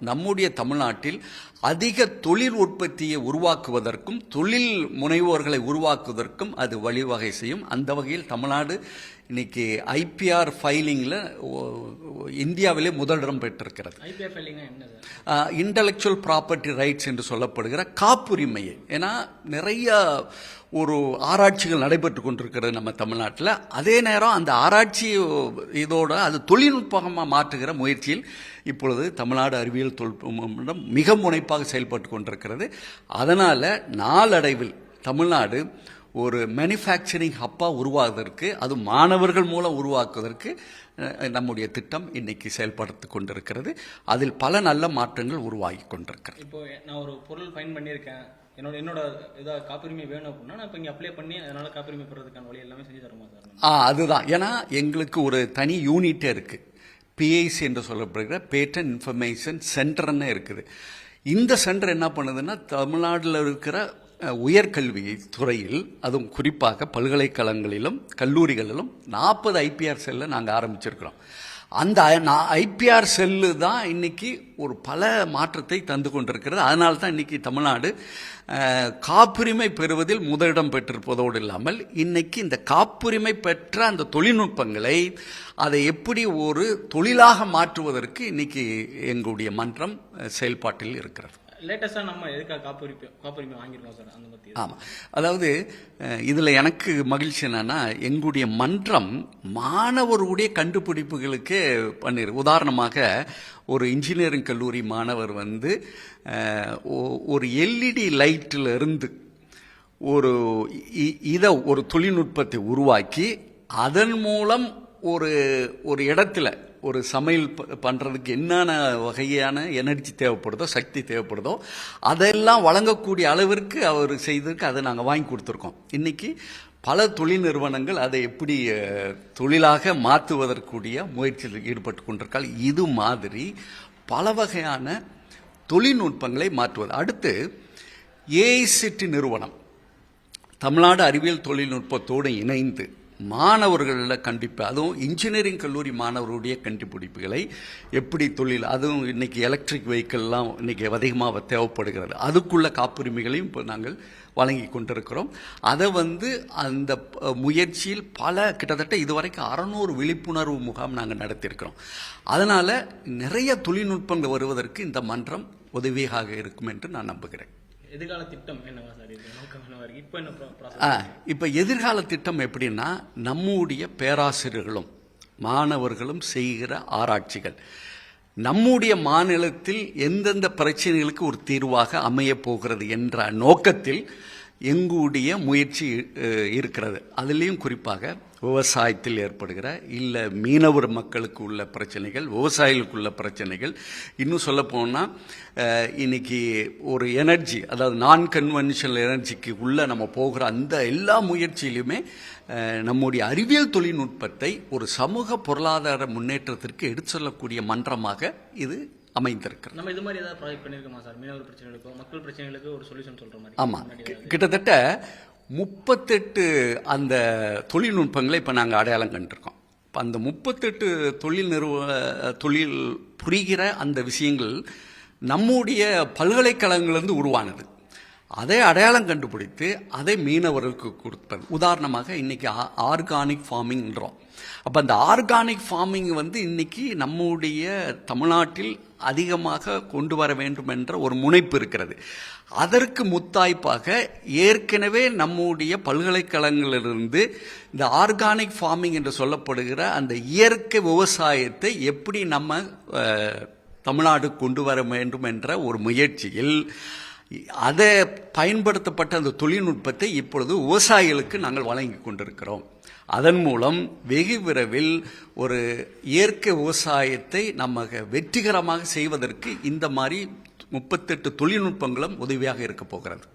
நம்முடைய தமிழ்நாட்டில் அதிக தொழில் உற்பத்தியை உருவாக்குவதற்கும் தொழில் முனைவோர்களை உருவாக்குவதற்கும் அது வழிவகை செய்யும். அந்த வகையில் தமிழ்நாடு இன்னைக்கு ஐபிஆர் ஃபைலிங்கில் இந்தியாவிலே முதலிடம் பெற்றிருக்கிறது. இன்டலெக்சுவல் ப்ராப்பர்ட்டி ரைட்ஸ் என்று சொல்லப்படுகிற காப்புரிமையை. ஏன்னா நிறைய ஒரு ஆராய்ச்சிகள் நடைபெற்று கொண்டிருக்கிறது நம்ம தமிழ்நாட்டில். அதே நேரம் அந்த ஆராய்ச்சி இதோட அது தொழில்நுட்பமாக மாற்றுகிற முயற்சியில் இப்பொழுது தமிழ்நாடு அறிவியல் தொழில்நுட்பம் மிக முனைப்பாக செயல்பட்டு கொண்டிருக்கிறது. அதனால் நாளடைவில் தமிழ்நாடு ஒரு மேனுஃபேக்சரிங் ஹப்பாக உருவாகுவதற்கு அது மாணவர்கள் மூலம் உருவாக்குவதற்கு நம்முடைய திட்டம் இன்னைக்கு செயல்படுத்தி கொண்டிருக்கிறது. அதில் பல நல்ல மாற்றங்கள் உருவாகி கொண்டிருக்கிறது. இப்போ நான் ஒரு பொருள் ஃபைன் பண்ணியிருக்கேன். என்னோட என்னோட இதாக காப்புரிமை வேணும் அப்படின்னா நான் இப்போ இங்கே அப்ளை பண்ணி அதனால காப்புரிமை பெறதுக்கான வழி எல்லாமே செஞ்சு தருமா சார்? ஆ அதுதான். ஏன்னா எங்களுக்கு ஒரு தனி யூனிட்டே இருக்குது பிஐசி என்று சொல்லப்படுகிற பேட்டன் இன்ஃபர்மேஷன் சென்டர்னு இருக்குது. இந்த சென்டர் என்ன பண்ணுதுன்னா தமிழ்நாட்டில் இருக்கிற உயர்கல்வி துறையில் அதுவும் குறிப்பாக பல்கலைக்கழகங்களிலும் கல்லூரிகளிலும் நாற்பது ஐபிஆர் செல்லை நாங்கள் ஆரம்பிச்சிருக்கிறோம். அந்த ஐபிஆர் செல்லு தான் இன்னைக்கு ஒரு பல மாற்றத்தை தந்து கொண்டிருக்கிறது. அதனால தான் இன்னைக்கு தமிழ்நாடு காப்புரிமை பெறுவதில் முதலிடம் பெற்றிருப்பதோடு இல்லாமல் இன்றைக்கி இந்த காப்புரிமை பெற்ற அந்த தொழில்நுட்பங்களை அதை எப்படி ஒரு தொழிலாக மாற்றுவதற்கு இன்றைக்கி எங்களுடைய மன்றம் செயல்பாட்டில் இருக்கிறது. லேட்டஸ்ட்டாக நம்ம எதுக்காக காப்புரிமை காப்புரிமை வாங்கியிருக்கோம் சார்? அந்த பற்றி ஆமாம் அதாவது இதில் எனக்கு மகிழ்ச்சி என்னன்னா எங்களுடைய மன்றம் மாணவருடைய கண்டுபிடிப்புகளுக்கு பண்ணிரு உதாரணமாக ஒரு இன்ஜினியரிங் கல்லூரி மாணவர் வந்து ஒரு எல்இடி லைட்டில் இருந்து ஒரு இ- இதை ஒரு தொழில்நுட்பத்தை உருவாக்கி அதன் மூலம் ஒரு ஒரு இடத்துல ஒரு சமையல் ப- என்னென்ன வகையான எனர்ஜி தேவைப்படுதோ சக்தி தேவைப்படுதோ அதெல்லாம் வழங்கக்கூடிய அளவிற்கு அவர் செய்திருக்கு அதை நாங்கள் வாங்கி கொடுத்துருக்கோம். இன்னைக்கு பல தொழில் நிறுவனங்கள் அதை எப்படி தொழிலாக மாற்றுவதற்குரிய முயற்சியில் ஈடுபட்டு கொண்டிருக்கால் இது மாதிரி பல வகையான தொழில்நுட்பங்களை மாற்றுவது. அடுத்து ஏஐசிடி நிறுவனம். தமிழ்நாடு அறிவியல் தொழில்நுட்பத்தோடு இணைந்து மாணவர்களில் கண்டிப்பு அதுவும் இன்ஜினியரிங் கல்லூரி மாணவர்களுடைய கண்டுபிடிப்புகளை எப்படி தொழில் அதுவும் இன்றைக்கி எலக்ட்ரிக் வெஹிக்கிள்லாம் இன்றைக்கி அதிகமாக தேவைப்படுகிறது. அதுக்குள்ள காப்புரிமைகளையும் இப்போ நாங்கள் வழங்கி கொண்டிருக்கிறோம். அதை வந்து அந்த முயற்சியில் பல கிட்டத்தட்ட இதுவரைக்கும் அறநூறு விழிப்புணர்வு முகாம் நாங்கள் நடத்தியிருக்கிறோம். அதனால் நிறைய தொழில்நுட்பங்கள் வருவதற்கு இந்த மன்றம் உதவியாக இருக்கும் என்று நான் நம்புகிறேன். எதிர்கால திட்டம் என்னவா சார் இது நோக்கம் இப்போ என்ன இப்ப எதிர்கால திட்டம் எப்படின்னா நம்முடைய பேராசிரியர்களும் மாணவர்களும் செய்கிற ஆராய்ச்சிகள். நம்முடைய மாநிலத்தில் எந்தெந்த பிரச்சனைகளுக்கு ஒரு தீர்வாக அமையப் போகிறது என்ற நோக்கத்தில் எங்களுடைய முயற்சி இருக்கிறது. அதுலேயும் குறிப்பாக விவசாயத்தில் ஏற்படுகிற இல்லை மீனவர் மக்களுக்கு உள்ள பிரச்சனைகள் விவசாயிகளுக்கு உள்ள பிரச்சனைகள். இன்னும் சொல்ல போனால் இன்னைக்கு ஒரு எனர்ஜி அதாவது நான் கன்வென்ஷனல் எனர்ஜிக்கு உள்ளே நம்ம போகிற அந்த எல்லா முயற்சியிலுமே நம்முடைய அறிவியல் தொழில்நுட்பத்தை ஒரு சமூக பொருளாதார முன்னேற்றத்திற்கு எடுத்து செல்லக்கூடிய மன்றமாக இது அமைந்திருக்கிறது. நம்ம இது மாதிரி ஏதாவது ப்ராஜெக்ட் பண்ணியிருக்கோமா சார்? மீனவர் பிரச்சனைகளுக்கோ மக்கள் பிரச்சனைகளுக்கு ஒரு சொல்யூஷன் சொல்ற மாதிரி ஆமா. முன்னாடி கி- கிட்டத்தட்ட முப்பத்தெட்டு அந்த தொழில்நுட்பங்களை இப்போ நாங்கள் அடையாளம் கண்டிருக்கோம். இப்போ அந்த முப்பத்தெட்டு தொழில் நிறுவ தொழில் புரிகிற அந்த விஷயங்கள் நம்முடைய பல்கலைக்கழகங்களிலிருந்து உருவானது. அதை அடையாளம் கண்டுபிடித்து அதை மீனவர்களுக்கு கொடுப்பது உதாரணமாக இன்றைக்கி ஆர்கானிக் ஃபார்மிங்ன்றோம் அப்போ அந்த ஆர்கானிக் ஃபார்மிங் வந்து இன்றைக்கி நம்முடைய தமிழ்நாட்டில் அதிகமாக கொண்டு வர வேண்டும் என்ற ஒரு முனைப்பு இருக்கிறது. அதற்கு முத்தாய்ப்பாக ஏற்கனவே நம்முடைய பல்கலைக்கழகங்களிலிருந்து இந்த ஆர்கானிக் ஃபார்மிங் என்று சொல்லப்படுகிற அந்த இயற்கை விவசாயத்தை எப்படி நம்ம தமிழ்நாடு கொண்டு வர வேண்டும் என்ற ஒரு முயற்சியில் அதை பயன்படுத்தப்பட்ட அந்த தொழில்நுட்பத்தை இப்பொழுது விவசாயிகளுக்கு நாங்கள் வழங்கி கொண்டிருக்கிறோம். அதன் மூலம் வெகு விரைவில் ஒரு இயற்கை விவசாயத்தை நம்ம வெற்றிகரமாக செய்வதற்கு இந்த மாதிரி முப்பத்தெட்டு தொழில்நுட்பங்களும் உதவியாக இருக்க போகிறது.